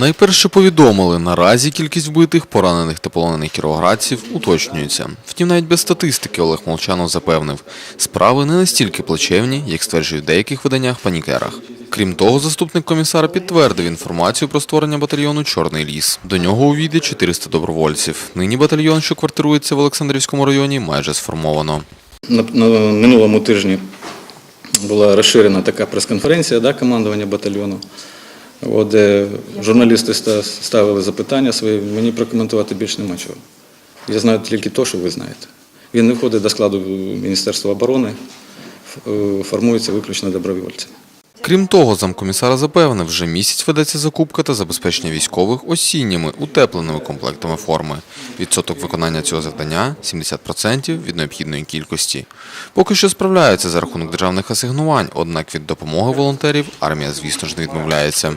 Найперше повідомили, наразі кількість вбитих, поранених та полонених кіровоградців уточнюється. Втім, навіть без статистики Олег Молчанов запевнив, справи не настільки плачевні, як стверджують в деяких виданнях панікерах. Крім того, заступник комісара підтвердив інформацію про створення батальйону Чорний ліс. До нього увійде 400 добровольців. Нині батальйон, що квартирується в Олександрівському районі, майже сформовано. На, минулому тижні була розширена така прес-конференція да, командування батальйону, от, де журналісти ставили запитання свої, мені прокоментувати більше нема чого. Я знаю тільки те, що ви знаєте. Він не входить до складу Міністерства оборони, е, формується виключно добровольцями. Крім того, замкомісара запевнив, вже місяць ведеться закупка та забезпечення військових осінніми утепленими комплектами форми. Відсоток виконання цього завдання 70% від необхідної кількості. Поки що справляються за рахунок державних асигнувань, однак від допомоги волонтерів армія, звісно ж, не відмовляється.